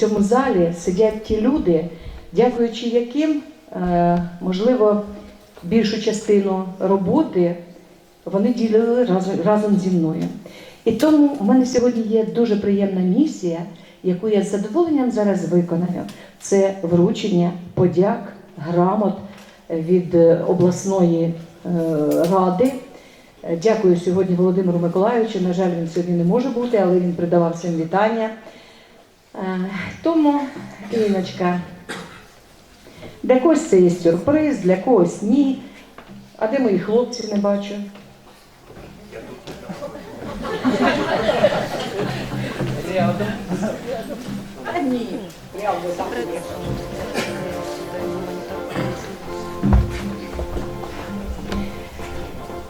в цьому залі сидять ті люди, дякуючи яким, е, можливо, більшу частину роботи вони ділили разом, разом зі мною. І тому у мене сьогодні є дуже приємна місія, яку я з задоволенням зараз виконаю. Це вручення подяк, грамот від е, обласної е, ради. Дякую сьогодні Володимиру Миколайовичу. На жаль, він сьогодні не може бути, але він придавав всім вітання. Е, Тому, Іночка, для когось це є сюрприз, для когось ні. А де моїх хлопців не бачу?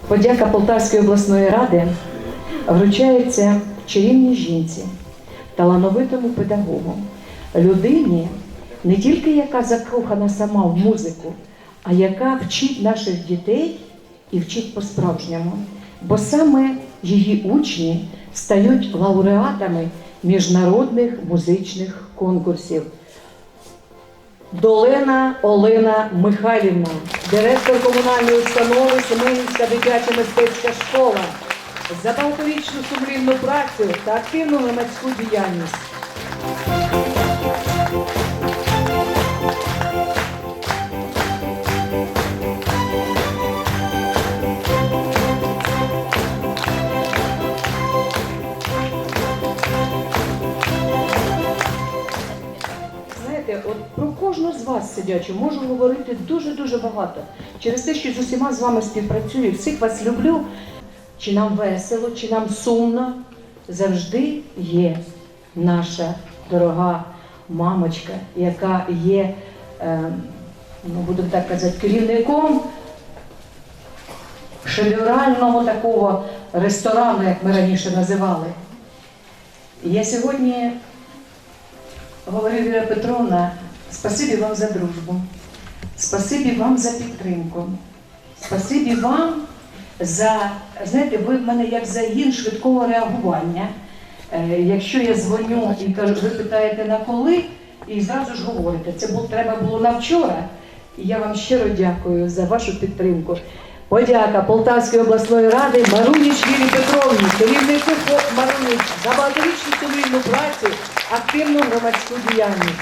Подяка Полтавської обласної ради вручається чарівній жінці, талановитому педагогу, людині, не тільки яка закохана сама в музику, а яка вчить наших дітей і вчить по-справжньому. Бо саме її учні стають лауреатами міжнародних музичних конкурсів. Долена Олена Михайлівна, директор комунальної установи Семенівська дитяча мистецька школа, за багаторічну сумлінну працю та активну громадську діяльність. Знаєте, от про кожну з вас сидячу можу говорити дуже-дуже багато. Через те, що з усіма з вами співпрацюю, всіх вас люблю. Чи нам весело, чи нам сумно, завжди є наша дорога мамочка, яка є, е, ну будемо так казати, керівником шедеврального такого ресторану, як ми раніше називали. Я сьогодні говорю Віра Петровна, спасибі вам за дружбу, спасибі вам за підтримку, спасибі вам за, знаєте, ви в мене як загін швидкого реагування. Е, Якщо я дзвоню і кажу, ви питаєте на коли, і зразу ж говорите, це було, треба було на вчора. І я вам щиро дякую за вашу підтримку. Подяка Полтавської обласної ради Маруніч Вірі Петровні, керівнику ФОП Маруніч за багаторічну сумлінну працю, активну громадську діяльність.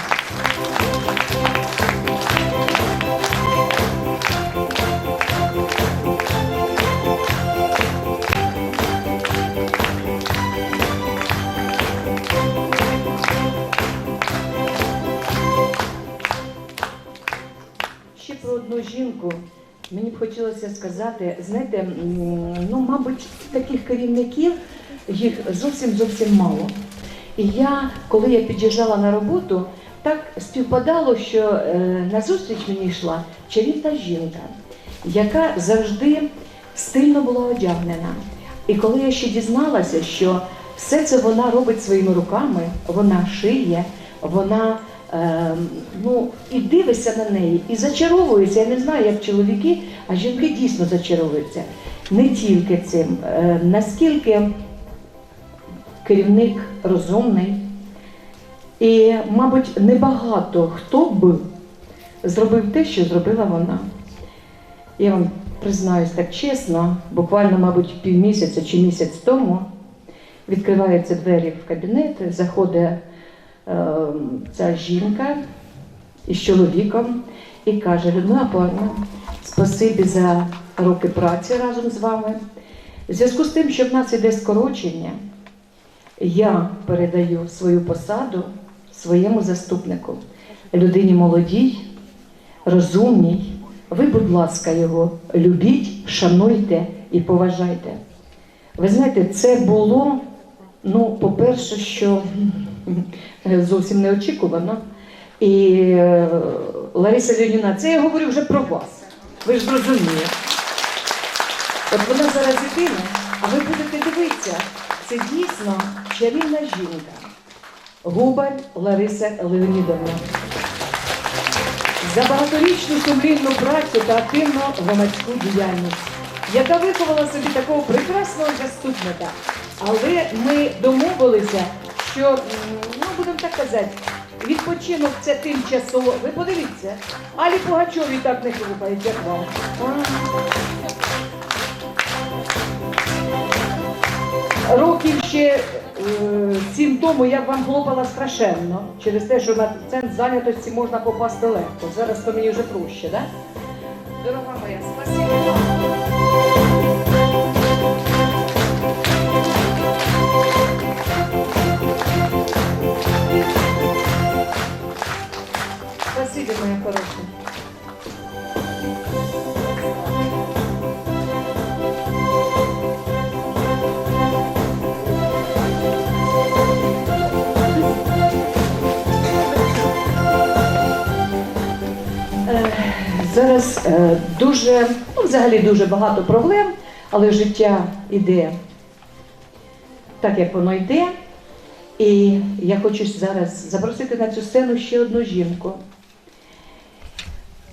Хотілося сказати, знаєте, ну, мабуть, таких керівників їх зовсім зовсім мало. І я, коли я під'їжджала на роботу, так співпадало, що е, на зустріч мені йшла чарівна жінка, яка завжди стильно була одягнена. І коли я ще дізналася, що все це вона робить своїми руками, вона шиє, вона е, ну, і дивишся на неї, і зачаровується. Я не знаю, як чоловіки, а жінки дійсно зачаровуються. Не тільки цим, е, наскільки керівник розумний. І, мабуть, небагато хто б зробив те, що зробила вона. Я вам признаюсь так чесно, буквально, мабуть, півмісяця чи місяць тому відкриваються двері в кабінет, заходить ця жінка із чоловіком і каже: Людмила Павлівна, спасибі за роки праці разом з вами. В зв'язку з тим, що в нас іде скорочення, я передаю свою посаду своєму заступнику, людині молодій, розумній. Ви, будь ласка, його любіть, шануйте і поважайте. Ви знаєте, це було, ну, по-перше, що зовсім неочікувано. І е, Лариса Леонівна, це я говорю вже про вас. Ви ж зрозуміли. От вона зараз ітиме, а ви будете дивитися, це дійсно чарівна жінка. Губаль Лариса Леонідовна. За багаторічну сумлінну працю та активну громадську діяльність, яка виховала собі такого прекрасного заступника. Але ми домовилися, що ну, будемо так казати, відпочинок це тимчасово. Ви подивіться, Алі Пугачові так не хлопають, як вам. Років ще е, сім тому я б вам хлопала страшенно через те, що на центр зайнятості можна попасти легко. Зараз то мені вже проще, так? Да? Дорога моя, спасибо вам. Моя хорошая. Е, Зараз е, дуже, ну взагалі дуже багато проблем, але життя йде так, як воно йде. І я хочу зараз запросити на цю сцену ще одну жінку.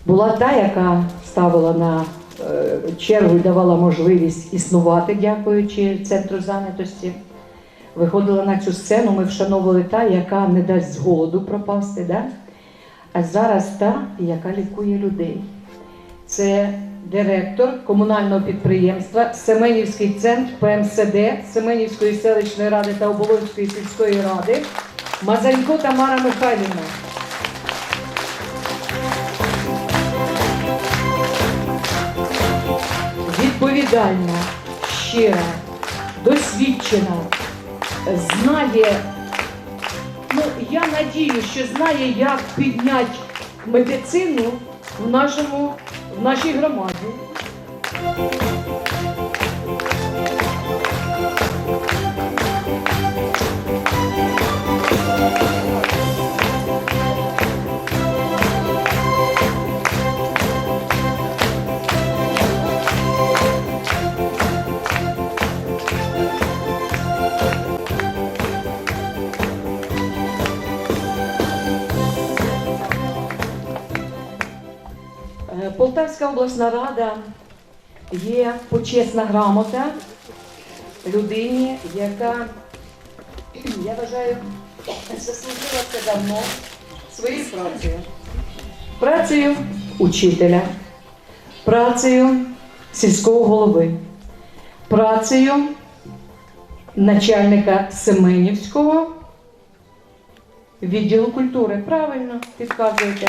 Була та, яка ставила на е, чергу і давала можливість існувати, дякуючи центру зайнятості. Виходила на цю сцену, ми вшановували та, яка не дасть з голоду пропасти. Да? А зараз та, яка лікує людей. Це директор комунального підприємства Семенівський центр ПМСД Семенівської селищної ради та Оболонської сільської ради Мазанько Тамара Михайлівна. Відповідальна, щира, досвідчена, знає Ну, я надію, що знає, як підняти медицину в, нашому, в нашій громаді. Полтавська обласна рада є почесна грамота людині, яка, я вважаю, заслужила це давно своєю працею. Працею учителя, працею сільського голови, працею начальника Семенівського відділу культури. Правильно підказуєте.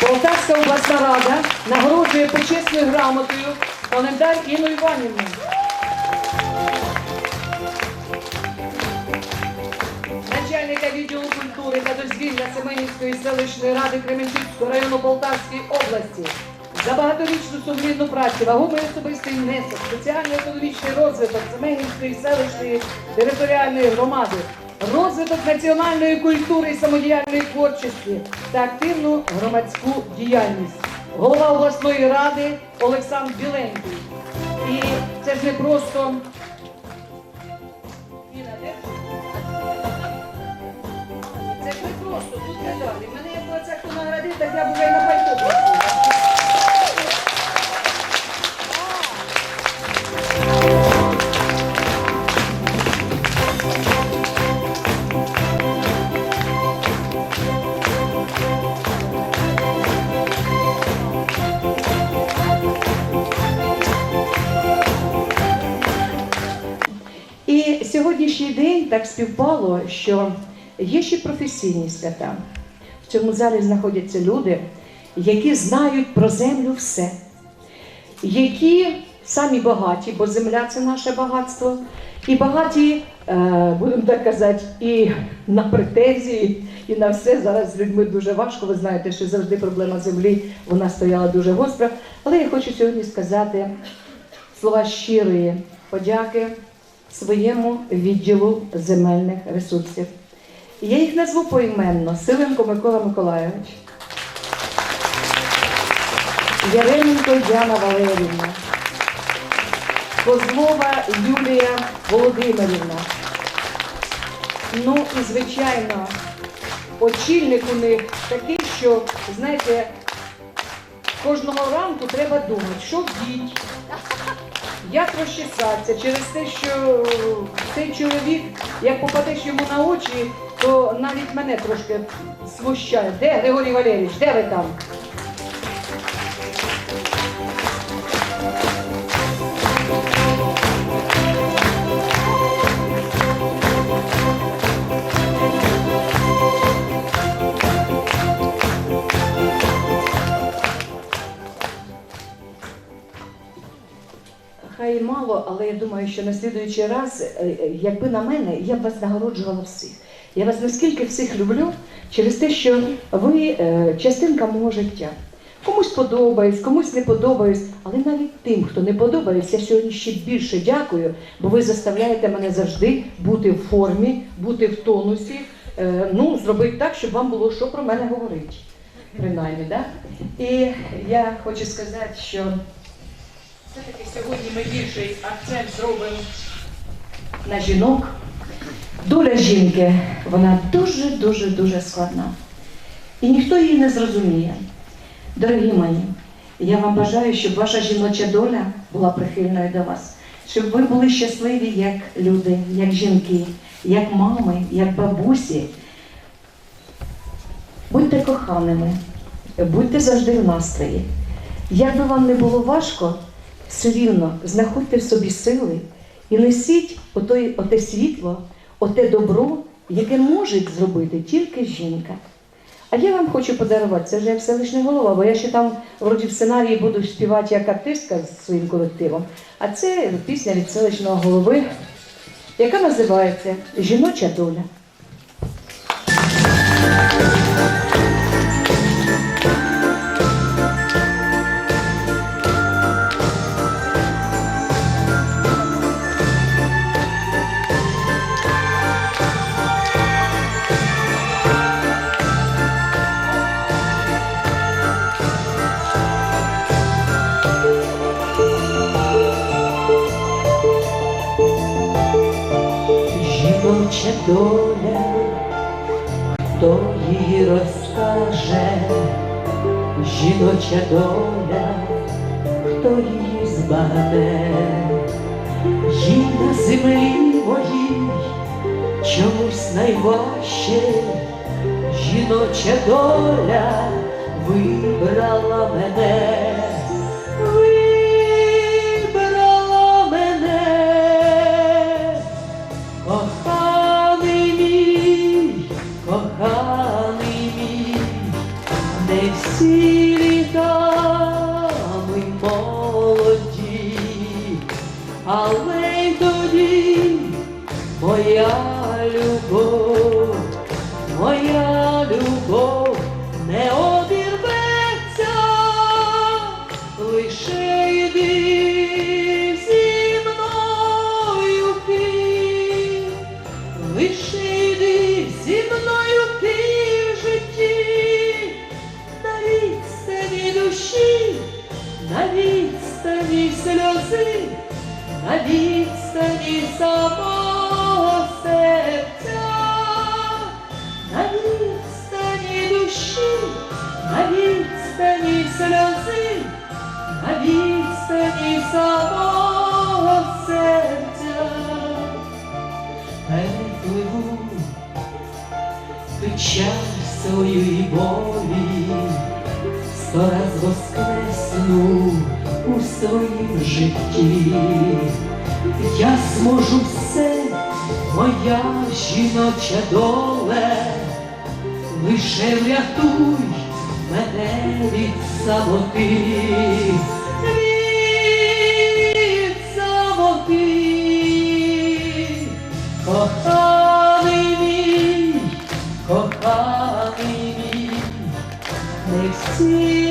Полтавська обласна рада нагороджує почесною грамотою календар Інну Іванівну. Начальника відділу культури та дозвілля Семенівської селищної ради Кременчуцького району Полтавської області за багаторічну сумлінну працю, вагомий особистий внесок, соціально-економічний розвиток Семенівської селищної територіальної громади, розвиток національної культури і самодіяльної творчості та активну громадську діяльність. Голова обласної ради Олександр Біленький. І це ж не просто. Це ж не просто, тут медалі. Мене як була це хто наградив, так я б вже на пальто. Сьогоднішній так співпало, що є ще професійні свята. В цьому залі знаходяться люди, які знають про землю все, які самі багаті, бо земля це наше багатство, і багаті, е, будемо так казати, і на претензії, і на все. Зараз з людьми дуже важко. Ви знаєте, що завжди проблема землі вона стояла дуже гостро. Але я хочу сьогодні сказати слова щирої подяки своєму відділу земельних ресурсів. Я їх назву поіменно Силенко Микола Миколайович, Яременко Діана Валерівна, Козлова Юлія Володимирівна. Ну і звичайно, очільник у них такий, що, знаєте, кожного ранку треба думати, що вдіть, як розчесатися через те, що цей чоловік, як попадеш йому на очі, то навіть мене трошки смущає. Де Григорій Валерійович, де ви там? Мало, але я думаю, що на слідуючий раз, е, е, якби на мене, я б вас нагороджувала всіх. Я вас наскільки всіх люблю через те, що ви е, частинка мого життя. Комусь подобаюсь, комусь не подобаюсь, але навіть тим, хто не подобається, я сьогодні ще більше дякую, бо ви заставляєте мене завжди бути в формі, бути в тонусі, ну, зробити так, щоб вам було що про мене говорити. Принаймні, да? І я хочу сказати, що все-таки сьогодні ми більший акцент зробимо на жінок. Доля жінки, вона дуже-дуже дуже складна. І ніхто її не зрозуміє. Дорогі мої, я вам бажаю, щоб ваша жіноча доля була прихильною до вас, щоб ви були щасливі як люди, як жінки, як мами, як бабусі. Будьте коханими, будьте завжди в настрої. Як би вам не було важко, все рівно знаходьте в собі сили і несіть отой, оте світло, оте добро, яке може зробити тільки жінка. А я вам хочу подарувати, це вже як селищний голова, бо я ще там вроді в сценарії буду співати як артистка з своїм колективом. А це пісня від селищного голови, яка називається Жіноча доля. Жіноча доля, хто її розкаже, жіноча доля, хто її збагне, їй на землі моїй чомусь найважче, жіноча доля самого серця перепливу печаль свою і болі, сто раз воскресну у своїм житті. Я зможу все, моя жіноча доле, лише врятуй мене від самоти. Коханий мій, коханий мій, не всі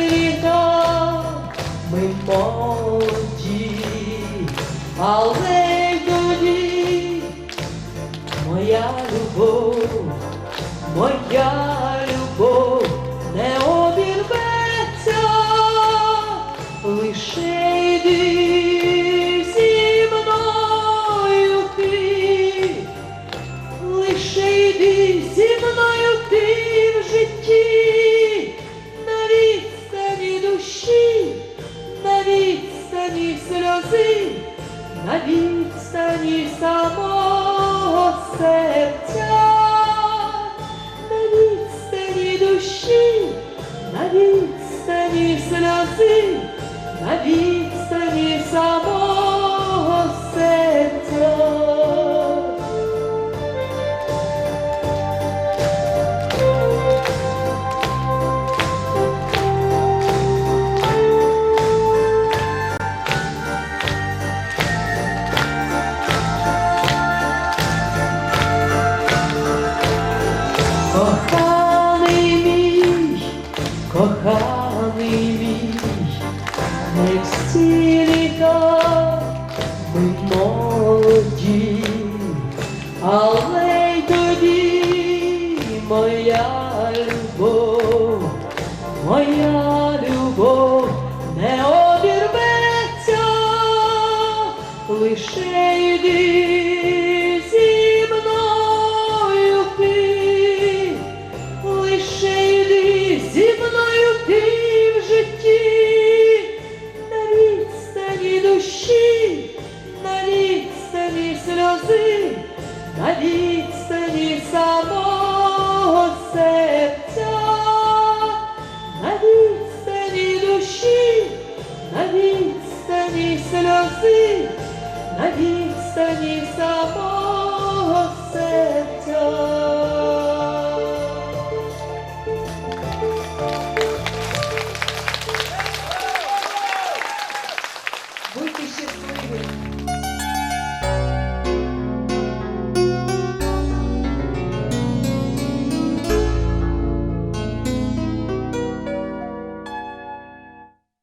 йди зі мною моя любов, сльози, на відстані самого